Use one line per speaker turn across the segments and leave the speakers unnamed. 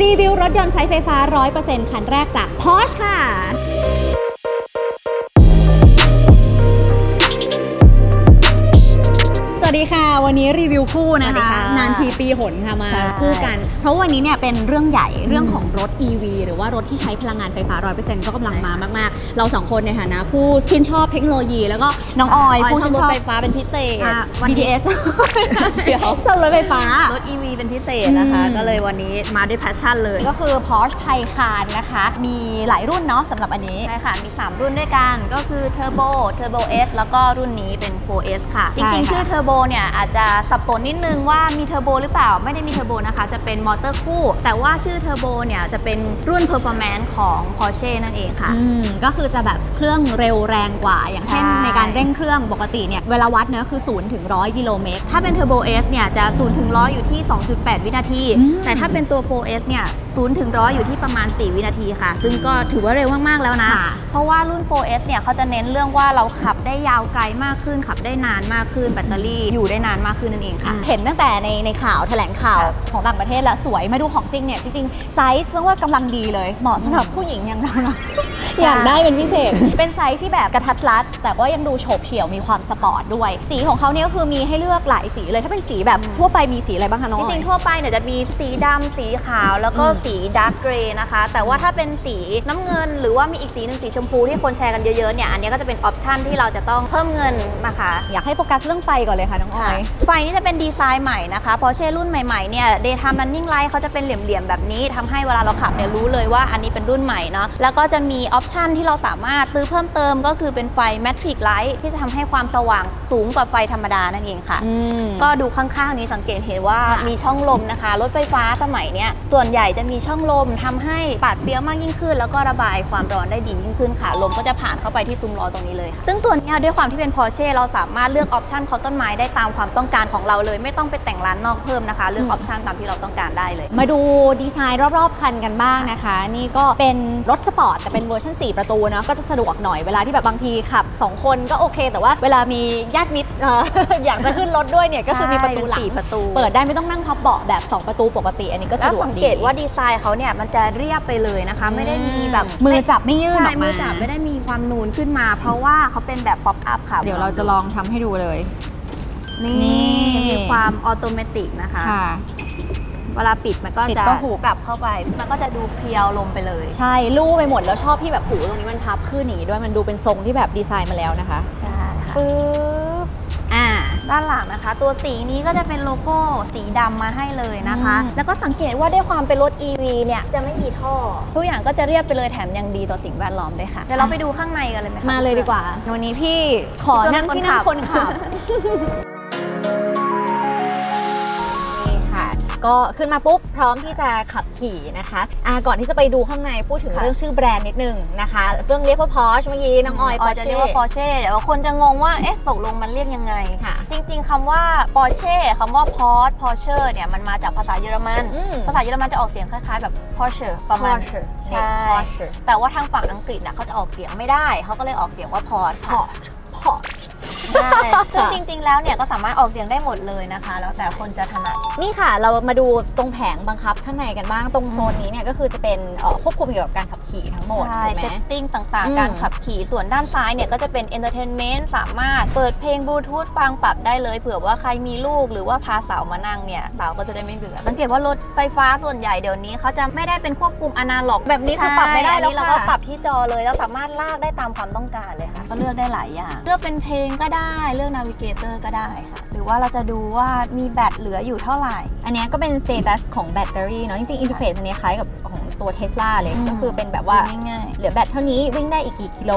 รีวิวรถยนต์ใช้ไฟฟ้า 100%คันแรกจาก Porsche ค่ะ สวัสดีค่ะวันนี้รีวิวคู่นะ
สวัสดี
คะ
ค่ะ
นานทีปีหนค่ะมา
ใช่
คู่กัน เพราะวันนี้เนี่ยเป็นเรื่องใหญ่เรื่องของรถ EV หรือว่ารถที่ใช้พลังงานไฟฟ้า 100%ก็กำลังมามาก ๆ เราสองคนในฐานะผู้ชื่นชอบเทคโนโลยี แล้วก็น้องออยผู้
ช
ชื่
อบ
น
ร
ช
ถ
อบ
ไฟฟ้าเป็นพิเศษ
อะ
วันนี้
BTS
เดี๋ยว
ชอบรถไฟฟ้า
รถ EV เป็นพิเศษนะคะ
อืม
ก็เลยวันนี้มาด้วยแพชชั่นเลย
ก็คือ Porsche Taycan นะคะ มีหลายรุ่นเนาะสำหรับอันนี้
ใช่ค่ะ มี 3 รุ่นด้วยกันก็คือ Turbo Turbo S แล้วก็รุ่นนี้เป็น 4S ค่ะ จ
ใช่
ริง
ค่ะ
ๆชื่อ Turbo เนี่ยอาจจะสับสนนิดนึงว่ามีเทอร์โบหรือเปล่าไม่ได้มีเทอร์โบนะคะจะเป็นมอเตอร์คู่ แต่ว่าชื่อ Turbo เนี่ยจะเป็นรุ่น Performance ของ Porsche นั่นเองค่ะ
อืมก็คือจะแบบเครื่องเร็วแรงกว่า อย่างเช่น
ใช่
ในการเร่งเครื่องปกติเนี่ยเวลาวัดเนื้อะคือ0ถึง100กิโลเมตร
ถ้าเป็น Turbo S เนี่ยจะ0ถึง100 อยู่ที่ 2.8 วินาที
อืม
แต่ถ้าเป็นตัว 4S เนี่ย 0ถึง100 อยู่ที่ประมาณ 4 วินาทีค่ะ ซึ่งก็ถือว่าเร็วมาก ๆ แล้วนะ
ค่ะ
เพราะว่ารุ่น 4S เนี่ยเขาจะเน้นเรื่องว่าเราขับได้ยาวไกลมากขึ้น ขับได้นานมากขึ้น แบตเตอรี่อยู่ได้นานมากขึ้นนั่นเองค่ะ
เห็นตั้งแต่ในในข่าวแถลงข่าว
ค่ะ
ของต่างประเทศแล้วสวยมาดูของจริงเนี่ยจริงๆไซส์เพิ่งว่ากำลังดีเลยเหมาะสำหรับผู้หญิงอย่างเราเนาะอยากได้เป็นพิเศษ เป็นไซส์ที่แบบกระทัดรัด แต่ว่ายังดูโฉบเฉี่ยวมีความสปอร์ตด้วย สีของเขาเนี่ยก็คือมีให้เลือกหลายสีเลยถ้าเป็นสีแบบทั่วไปมีสีอะไรบ้างคะน้อง
จ
ออย
ริงๆทั่วไปเนี่ยจะมีสีดำสีขาวแล้วก็
อืม
สีดาร์กเกรย์นะคะ แต่ว่าถ้าเป็นสีน้ำเงิน หรือว่ามีอีกสีหนึ่งสีชมพูที่คนแชร์กันเยอะๆเนี่ยอันนี้ก็จะเป็นออปชันที่เราจะต้องเพิ่มเงินนะคะ
อยากให้โฟกัสเรื่องไฟก่อนเลยค่ะน้องออย
ไฟนี่จะเป็นดีไซน์ใหม่นะคะเพราะเช่รุ่นใหม่ๆเนี่ย daytime running light เขาจะเป็นเหลี่ยมๆแบบนี้ทำให้เวลาเราขับเนี่ยรู้เลยว่าอันนี้เป็นรุ่นใหม่เนาะแล้วก็จะมีออปชันที่เราสามารถซื้อเพิ่มเติมก็คือเป็นไฟ matrix light ที่จะทำให้ความสว่างสูงกว่าไฟธรรมดานั่นเองค่ะ
อืม
ก็ดูข้างๆนี้สังเกตเห็นว่า
ค่ะ
มีช่องลมนะคะ รถไฟฟ้าสมัยเนี้ยส่วนใหญ่จะมีช่องลมทำให้ปาดเปรี้ยวมากยิ่งขึ้น แล้วก็ระบายความร้อนได้ดียิ่งขึ้นค่ะ ลมก็จะผ่านเข้าไปที่ซุ้มล้อตรงนี้เลยค่ะ ซึ่งตัวเนี้ยด้วยความที่เป็น Porsche เราสามารถเลือกออปชันคอต้นไม้ได้ตามความต้องการของเราเลย ไม่ต้องไปแต่งร้านนอกเพิ่มนะคะ เลือกออปชันตามที่เราต้องการได้เลย
มาดูดีไซน์รอบๆคันกันบ้างนะคะ นี่ก็เป็นรถสปอร์ตแต่เป็นเวอร์ชัน4 ประตูเนาะก็จะสะดวกหน่อยเวลาที่แบบบางทีขับ2 คนก็โอเค แต่ว่าเวลามีญาติมิตรเอ่อ อยากจะขึ้นรถด้วยเนี่ยก็คือมีประตูหลัง
ใช่เป็นสี่ประตู
เปิดได้ไม่ต้องนั่งพับเบาะแบบ 2 ประตูปกติ อันนี้ก็
แล้
สะ
ว
ดวก
สัง
ดี
เกตว่าดีไซน์เขาเนี่ยมันจะเรียบไปเลยนะคะ ไม่ได้มีแบบ
มือจับไม่ยื่นอ
ใช่
อกมา
มือจับไม่ได้มีความนูนขึ้นมา เพราะว่าเขาเป็นแบบป๊อปอัพค่ะ
เดี๋ยวเราจะลองทำให้ดูเลย
นี่
นี่
มีความออโตเมติกนะคะ เวลาปิดมันก็
ปิด
จะ
ก็หู
กลับเข้าไป มันก็จะดูเพรียวลมไปเลย
ใช่ลู่ไปหมดแล้วชอบที่แบบหูตรงนี้มันพับขึ้นอย่างนี้ด้วยมันดูเป็นทรงที่แบบดีไซน์มาแล้วนะคะ
ใช่ค่ะ
ปึ๊บอ่า
ด้านหลังนะคะ ตัวสีนี้ก็จะเป็นโลโก้สีดำมาให้เลยนะคะ
อืม
แล้วก็สังเกตว่าด้วยความเป็นรถ EV เนี่ยจะไม่มีท่อ ทุกอย่างก็จะเรียบไปเลยแถมยังดีต่อสิ่งแวดล้อมด้วยค่ะเดี๋ยวเราไปดูข้างในกันเลยไหมคะ
มาเลยดีกว่า วันนี้พี่ขอนั่งที่นั่งคนขับ ก็ขึ้นมาปุ๊บพร้อมที่จะขับขี่นะคะอ่าก่อนที่จะไปดูข้างในพูดถึง
ค่ะ
เรื่องชื่อแบรนด์นิดนึงนะคะเรื่องเรียกว่า Porsche เมื่อกี้น้องออย
ออยจะเรียกว่า Porsche เดี๋ยวคนจะงงว่าเอ๊ะตกลงมันเรียกยังไง
ค่ะ
จริงๆคำว่า Porsche คำว่า Porsche Porsche เนี่ยมันมาจากภาษาเยอรมัน
อืม
ภาษาเยอรมันจะออกเสียงคล้ายๆแบบ Porsche ประมาณ
Porsche
ใช่
Porsche
แต่ว่าทางฝั่งอังกฤษน่ะเขาจะออกเสียงไม่ได้ เขาก็เลยออกเสียงว่า Porsche ค่ะ
Porsche Porsche
ใช่ซึ่งจริงๆ แล้วเนี่ยก็สามารถออกเสียงได้หมดเลยนะคะ แล้วแต่คนจะถนัด
นี่ค่ะ เรามาดูตรงแผงบังคับข้างในกันบ้าง ตรงโซนนี้เนี่ยก็คือจะเป็นเอ่อควบคุมเกี่ยวกับการขับ ขี่ทั้งหมด
ใช่
ถูกไหม
เซตติ้งต่าง
อืม
ๆ การขับขี่ส่วนด้านซ้ายเนี่ยก็จะเป็นเอนเตอร์เทนเมนต์สามารถเปิดเพลงบลูทูธฟังปรับได้เลยเผื่อว่าใครมีลูกหรือว่าพาสาวมานั่งเนี่ยสาวก็จะได้ไม่เบื่อสังเกตว่ารถไฟฟ้าส่วนใหญ่เดี๋ยวนี้เขาจะไม่ได้เป็นควบคุมอนาล็อก
แบบนี้คือปรับไม่ได้
ใช่อัน
แล้ว
นี้เรา
ค่ะ
ก็ปรับที่จอเลยเราสามารถลากได้ตามความต้องการเลยค่ะ ก็เลือกได้หลายอย่างเลือกเป็นเพลงก็ได้เลือกนาวิเกเตอร์ก็ได้ค่ะ หรือว่าเราจะดูว่ามีแบตเหลืออยู่เท่าไหร่
อันเนี้ยก็เป็นสเตตัสของแบตเตอรี่เนาะจริงๆอินเทอร์เฟซอันเนี้ยคล้ายกับของ ตัวเทสลาเลย
อืม
ก็คือเป็นแบบว่า
ดูง่ายๆ
เหลือแบตเท่านี้วิ่งได้อีกกี่กิโล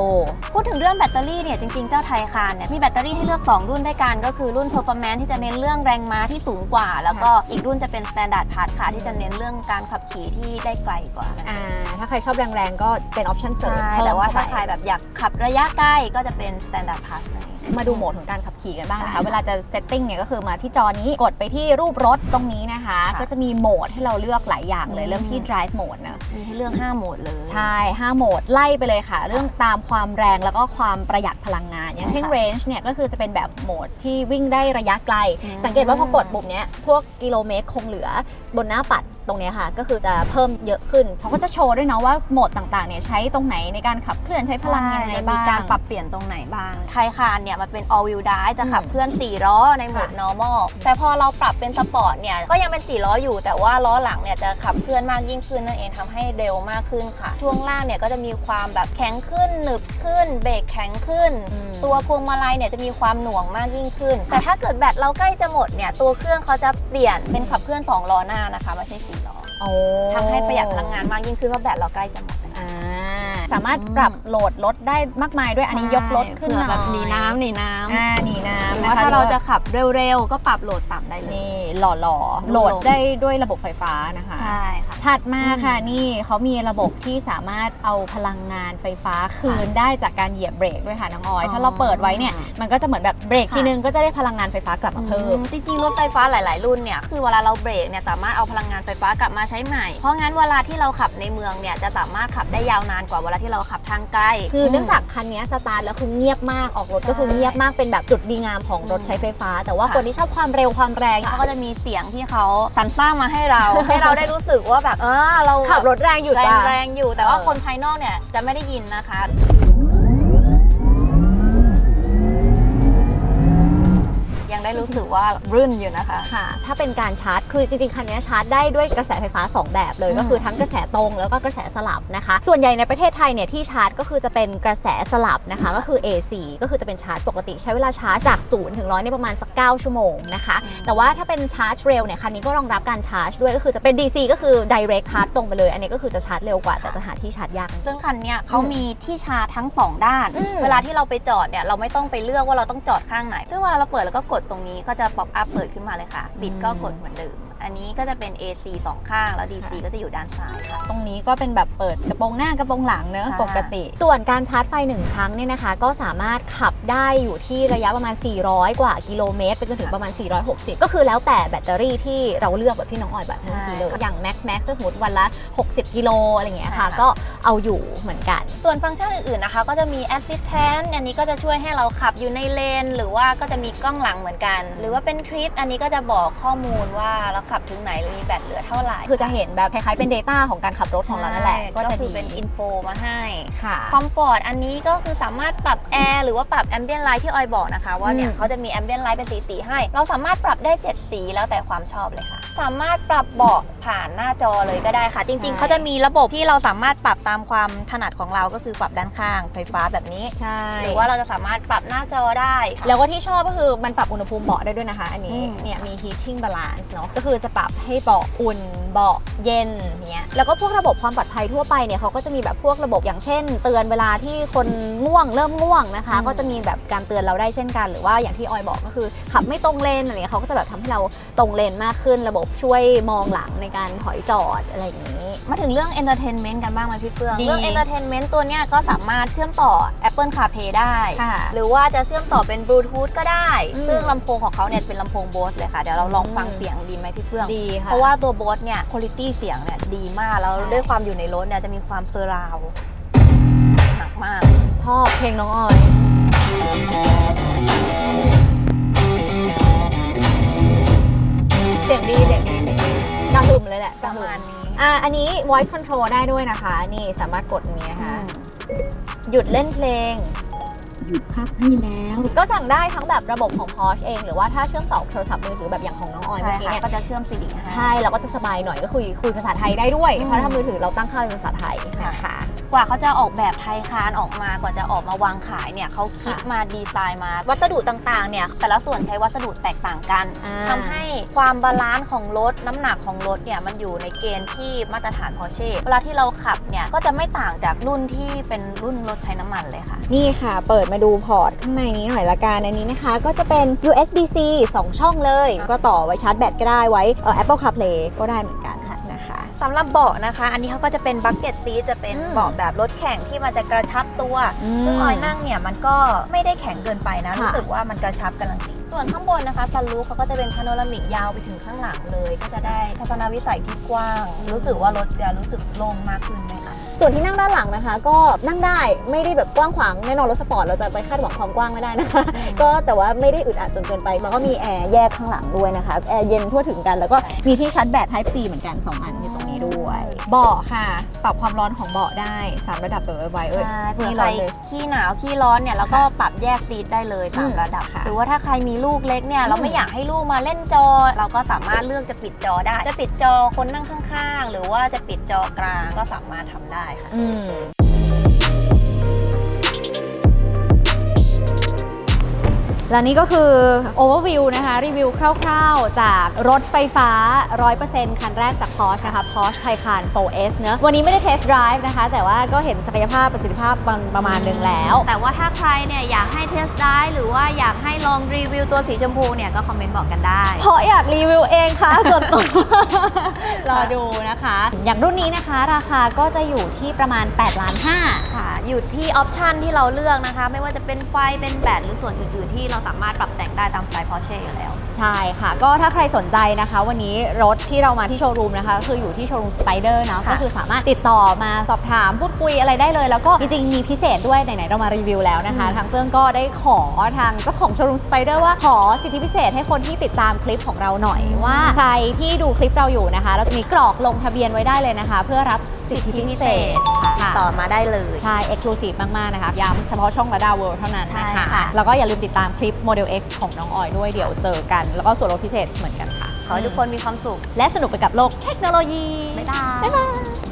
พูดถึงเรื่องแบตเตอรี่เนี่ยจริงๆ เจ้าไทยคานเนี่ยมีแบตเตอรี่ให้เลือก 2 รุ่นด้วยกัน ก็คือรุ่น performance ที่จะเน้นเรื่องแรงม้าที่สูงกว่า แล้วก็อีกรุ่นจะเป็น standard part ค่ะที่จะเน้นเรื่องการขับขี่ที่ได้ไกลกว่า
อ่าถ้าใครชอบแรงๆก็เป็นออปชั่นเสริม
ใช่
เพิ่ม
แต่ว่า
เข้
ถ้า
ไป
ใครแบบอยากขับระยะใกล้ก็จะเป็น standard part นั่นเอง
มาดูโหมดของการขับขี่กันบ้างนะคะ
ได้ค่ะ
เวลาจะเซตติ้งเนี่ยก็คือมาที่จอนี้กดไปที่รูปรถตรงนี้นะคะ
ค่ะ
ก็จะมีโหมดให้เราเลือกหลายอย่างเลย
อืม
เรื่องที่ drive mode นะ
มีให้เลือก 5 โหมดเลย
ใช่ 5 โหมดไล่ไปเลยค่ะ เรื่องตามความแรงแล้วก็ความประหยัดพลังงาน อย่างเช่น
ค่ะ
range เนี่ยก็คือจะเป็นแบบโหมดที่วิ่งได้ระยะไกล
อืม
สังเกตว่าพอกดปุ่มเนี้ยพวกกิโลเมตรคงเหลือบนหน้าปัด ตรงเนี้ยค่ะ ก็คือจะเพิ่มเยอะขึ้นเขาก็จะโชว์ด้วยนะว่าโหมดต่างๆเนี่ยใช้ตรงไหนในการขับเคลื่อนใช้พลังยังไง
ใช่
บ้าง
มีการปรับเปลี่ยนตรงไหนบ้าง ไทยคานเนี่ยมันเป็น all wheel drive จะขับ
อืม
เคลื่อน 4 ล้อในโหมด
ค่ะ
normal แต่พอเราปรับเป็นสปอร์ตเนี่ยก็ยังเป็น 4 ล้ออยู่ แต่ว่าล้อหลังเนี่ยจะขับเคลื่อนมากยิ่งขึ้นนั่นเองทำให้เร็วมากขึ้นค่ะ ช่วงล่างเนี่ยก็จะมีความแบบแข็งขึ้นหนึบขึ้น เบรกแข็งขึ้น
อืม
ตัวพวงมาลัยเนี่ยจะมีความหน่วงมากยิ่งขึ้น แต่ถ้าเกิดแบตเราใกล้จะหมดเนี่ยตัวเครื่องเขาจะเปลี่ยนเป็นขับเคลื่อน 2 ล้อหน้านะคะไม่ใช่4ล้อ
โอ้
ทำให้ประหยัดพลังงานมากยิ่งขึ้นว่าแบตเราใกล้จะหมดแล้ว
อ่า สามารถปรับโหลดรถได้มากมายด้วยอันนี้ยกรถขึ้น
เผื่อ
หน่อย
แบบหนีน้ำหนีน้ำ
อ่าหนีน้ำ
หรือ
นะ
ว่า
คะ
ถ้าเราจะขับเร็วๆ ก็ปรับโหลดต่ำได้เลย
นี่หล่อหล่อๆโหลดได้ด้วยระบบไฟฟ้านะคะ
ใช่ค่ะ
ถัดมาค่ะนี่เขามีระบบที่สามารถเอาพลังงานไฟฟ้าคืนได้จากการเหยียบเบรกด้วยค่ะน้องออย
อ๋อ
ถ้าเราเปิดไว้เนี่ยมันก็จะเหมือนแบบเบรก
ค่ะ
ทีนึงก็จะได้พลังงานไฟฟ้ากลับมาเพิ่ม
จริงๆ รถไฟฟ้าหลายๆ รุ่นเนี่ย คือเวลาเราเบรกเนี่ยสามารถเอาพลังงานไฟฟ้ากลับมาใช้ใหม่ เพราะงั้นเวลาที่เราขับในเมืองเนี่ยจะสามารถขับได้ยาวนานกว่าเวลาที่เราขับทางไกล
คือเนื่องจากคันนี้สตาร์ทแล้วคือเงียบมากออกรถก็คือเงียบมากเป็นแบบจุดดีงามของรถใช้ไฟฟ้า แต่ว่า
ค่ะ
คนที่ชอบความเร็วความแรง
เขาก็จะมีเสียงที่เขาสรรสร้างมาให้เรา ให้เราได้รู้สึกว่าแบบเออเรา
ขับรถแรงอยู่
แร
จ้ะ
งแรงอยู่ แต่ว่า
เออ
คนภายนอกเนี่ยจะไม่ได้ยินนะคะ ยังได้รู้สึกว่ารื่นอยู่นะคะ
ค่ะ ถ้าเป็นการชาร์จ คือจริงๆ คันนี้ชาร์จได้ด้วยกระแสไฟฟ้า 2 แบบเลย
อืม
ก็คือทั้งกระแสตรงแล้วก็กระแสสลับนะคะ ส่วนใหญ่ในประเทศไทยเนี่ยที่ชาร์จก็คือจะเป็นกระแสสลับนะคะ ก็คือ AC ก็คือจะเป็นชาร์จปกติใช้เวลาชาร์จจาก0ถึง100ในยประมาณสัก9ชั่วโมงนะคะ แต่ว่าถ้าเป็นชาร์จเร็วเนี่ยคันนี้ก็รองรับการชาร์จด้วยก็คือจะเป็น DC ก็คือ direct ชาร์จตรงไปเลย อันนี้ก็คือจะชาร์จเร็วกว่าแต่จะหาที่ชาร์จยากนิดนึง
ซึ่งคันเนี้ยเขามีที่ชาร์จทั้ง 2 ด้าน
อืม
เวลาที่เราไปจอดเนี่ยเราไม่ต้องไปเลือกว่าเราต้องจอดข้างไหน ซึ่งเวลาเราเปิดแล้วก็กดตรงนี้ก็จะป๊อปอัพเปิดขึ้นมาเลยค่ะ ปิดก็กดเหมือนเดิม อันนี้ก็จะเป็น AC สองข้าง แล้ว DC ก็จะอยู่ด้านซ้ายค่ะ
ตรงนี้ก็เป็นแบบเปิดกระโปรงหน้ากระโปรงหลังเนอะ
ค่ะ
ปกติ ส่วนการชาร์จไฟหนึ่งครั้งเนี่ยนะคะ ก็สามารถขับได้อยู่ที่ระยะประมาณ 400 กว่ากิโลเมตรไปจนถึงประมาณ 460 ก็คือแล้วแต่แบตเตอรี่ที่เราเลือกแบบที่น้องออยแบบเมื่อกี้เลยอย่าง Max Max ถ้าสมมติวันละ 60 กิโลอะไรอย่างเงี้ยค่ะก็ เอาอยู่เหมือนกัน
ส่วนฟังก์ชันอื่นๆนะคะ ก็จะมี Assistant อันนี้ก็จะช่วยให้เราขับอยู่ในเลน หรือว่าก็จะมีกล้องหลังเหมือนกัน หรือว่าเป็นทริปอันนี้ก็จะบอกข้อมูลว่าเราขับถึงไหนหรือมีแบตเหลือเท่าไหร่
คือจะเห็นแบบคล้ายๆเป็น Data ของการขับรถของเรานั่นแหละ ก็จะ
คื
ดี
อเป็นอินโฟมาให้
ค่ะ
คอมฟอร์ตอันนี้ก็คือสามารถปรับแอร์หรือว่าปรับแอมเบียนไลท์ที่ออยบอกนะคะ ว่าเนี่ย
อืม
เขาจะมีแอมเบียนไลท์เป็นสีสีๆให้ เราสามารถปรับได้ 7 สีแล้วแต่ความชอบเลยค่ะ สามารถปรับเบาะ ผ่านหน้าจอเลยก็ได้ค่ะ จริง
ใช่
ๆเขาจะมีระบบที่เราสามารถปรับตามความถนัดของเราก็คือปรับด้านข้างไฟฟ้าแบบนี้
ใช่
หรือว่าเราจะสามารถปรับหน้าจอได้
แล้วก็ที่ชอบก็คือมันปรับอุณหภูมิเบาะได้ด้วยนะคะ อันนี้
อืม
เนี่ยมี heating balance เนาะก็คือจะปรับให้เบาะอุ่นเบาะเย็นเนี่ยแล้วก็พวกระบบความปลอดภัยทั่วไปเนี่ยเขาก็จะมีแบบพวกระบบอย่างเช่น เตือนเวลาที่คนง่วงเริ่มง่วงนะคะ
อืม
ก็จะมีแบบการเตือนเราได้เช่นกัน หรือว่าอย่างที่ออยบอกก็คือขับไม่ตรงเลนอะไรเงี้ยเขาก็จะแบบทำให้เราตรงเลนมากขึ้น ระบบช่วยมองหลังในการถอยจอดอะไรอย่างนี้
มาถึงเรื่อง Entertainment กันบ้างไหมพี่เฟือง
ดี
เรื่อง Entertainment ตัวเนี้ยก็สามารถเชื่อมต่อ Apple CarPlay ได้
ค่ะ
หรือว่าจะเชื่อมต่อเป็นบลูทูธก็ได้
อืม
ซึ่งลำโพงของเขาเนี่ยเป็นลำโพง Bose เลยค่ะ เดี๋ยวเราลองฟัง
อืม
เสียงดีไหมพี่เฟื่อง
ดีค่ะ
เพราะว่าตัว Bose เนี่ยคุณภาพเสียงเนี่ยดีมาก แล้ว
ใช่
ด้วยความอยู่ในรถเนี่ยจะมีความเซอร์ราวด์หนักมาก
ชอบเพลงน้องออย เสียงดีเสียงดีเสียงดี กระหึ่มเลยแหละก
ประระ
หึ่
มาณ
ม
นี้
อะอันนี้ voice control ได้ด้วยนะคะ นี่สามารถกดอย่างนี้นะคะหยุดเล่นเพลง
หยุดพักให้แล้ว
ก็สั่งได้ทั้งแบบระบบของ Porsche เอง หรือว่าถ้าเชื่อมต่อโทรศัพท์มือถือแบบอย่างของน้องออย
ใช่
เมื่อกี้
ค่ะ
เนี่ย
ก็จะเชื่อมสิริให้
ใช่เราก็จะสบายหน่อยก็คุยคุยภาษาไทยได้ด้วย
อืม
เพราะถ้ามือถือเราตั้งค่าเป็นภาษาไทยนะคะ
กว่าเขาจะออกแบบไทยคานออกมากว่าจะออกมาวางขายเนี่ยเขาคิด
ค่ะ
มาดีไซน์มา วัสดุต่างๆเนี่ยแต่ละส่วนใช้วัสดุแตกต่างกัน
อ่า
ทำให้ความบาลานซ์ของรถน้ำหนักของรถเนี่ยมันอยู่ในเกณฑ์ที่มาตรฐานพอเช่เวลาที่เราขับเนี่ยก็จะไม่ต่างจากรุ่นที่เป็นรุ่นรถใช้น้ำมันเลยค่ะ
นี่ค่ะ เปิดมาดูพอร์ตข้างในนี้หน่อยละกันอันนี้นะคะ ก็จะเป็น USB-C 2 ช่องเลย ก็ต่อไว้ชาร์จแบตก็ได้ไว้เอ่อ Apple CarPlay ก็ได้เหมือนกันค่ะนะคะ
สำหรับเบาะนะคะ อันนี้เขาก็จะเป็นบั c เก็ตซีจะเป็น
อืม
เบาะแบบรถแข่งที่มันจะกระชับตัว
อืม
ซึ่งออยนั่งเนี่ยมันก็ไม่ได้แข็งเกินไปนะ
ค่ะ
รู้สึกว่ามันกระชับกำลังดีส่วนข้างบนนะคะซันรูฟเขาก็จะเป็นพาโนรามิกยาวไปถึงข้างหลังเลย ก็จะได้ทัศนวิสัยที่กว้าง รู้สึกว่ารถจะรู้สึกโล่งมากขึ้นไหมคะ
ส่วนที่นั่งด้านหลังนะคะ ก็นั่งได้ไม่ได้แบบกว้างขวางแน่นอนรถสปอร์ตเราจะไปคาดหวังความกว้างไม่ได้นะคะ ก็แต่ว่าไม่ได้อึดอัดจนเกินไปแล้วก็มีแอร์แยกข้างหลังด้วยนะคะแอร์เย็นทั่วถึงกันแล้วก็มีที่ชาร์จแบต Type C เหมือนกัน2อันอยู่ตรงนี้ ด้วย เบาะค่ะ ปรับความร้อนของเบาะได้ 3 ระดับแบบไวๆเอ้ย
ใช่เผื่อ
นี่
ใคร
ร้อนเลย
ขี้หนาวขี้ร้อนเนี่ยแล้วก็ปรับแยกซีทได้เลย
อืม
3 ระดับ
ค่ะ
หรือว่าถ้าใครมีลูกเล็กเนี่ยเราไม่อยากให้ลูกมาเล่นจอ เราก็สามารถเลือกจะปิดจอได้ จะปิดจอคนนั่งข้างๆ หรือว่าจะปิดจอกลางก็สามารถทำได้ค่ะ
อืม และนี่ก็คือ overview นะคะ รีวิวคร่าวๆ จากรถไฟฟ้า 100%คันแรกจาก Porsche นะคะ Porsche Taycan Pro S เนอะวันนี้ไม่ได้ test drive นะคะ แต่ว่าก็เห็นศักยภาพประสิทธิภาพประมาณหนึ่งแล้ว
แต่ว่าถ้าใครเนี่ยอยากให้เทสได้หรือว่าอยากให้ลองรีวิวตัวสีชมพูเนี่ยก็คอมเมนต์บอกกันได้
เพราะอยากรีวิวเองค่ะส่วนตัว รอดูนะคะ อย่างรุ่นนี้นะคะ ราคาก็จะอยู่ที่ประมาณ8ล้าน5
ค่ะ อยู่ที่ออปชันที่เราเลือกนะคะ ไม่ว่าจะเป็นไฟเป็นแบตหรือส่วนอื่นๆที่เราสามารถปรับแต่งได้ตามสไตล์พอเช่อยู่แล้ว
ใช่ค่ะ ก็ถ้าใครสนใจนะคะ วันนี้รถที่เรามาที่โชว์รูมนะคะ คืออยู่ที่โชว์รูมสไปเดอร์เนาะ
ค่ะ
ก็คือสามารถติดต่อมาสอบถามพูดคุยอะไรได้เลย แล้วก็จริงๆมีพิเศษด้วยไหนๆเรามารีวิวแล้วนะคะ
อืม
ทางเพื่อนก็ได้ขอทางเจ้าของโชว์รูมสไปเดอร์ว่าขอสิทธิพิเศษให้คนที่ติดตามคลิปของเราหน่อยว่าใครที่ดูคลิปเราอยู่นะคะ เราจะมีกรอกลงทะเบียนไว้ได้เลยนะคะ เพื่อรับสิทธิพิเศษ
ติด
ค่ะ
ต่อมาได้เลย
ใช่ exclusive มาก ๆ นะคะย้ำเฉพาะช่องระดาเวิลด์เท่านั้น
ใช่
นะคะ
ค่ะ
แล้วก็อย่าลืมติดตามคลิป Model X ของน้องออยด้วยเดี๋ยวเจอกันแล้วก็ส่วนลดพิเศษเหมือนกันค่ะ
ขอให้ทุกคนมีความสุข
และสนุกไปกับโลกเทคโนโลยี
บ๊ายบาย
บ๊ายบาย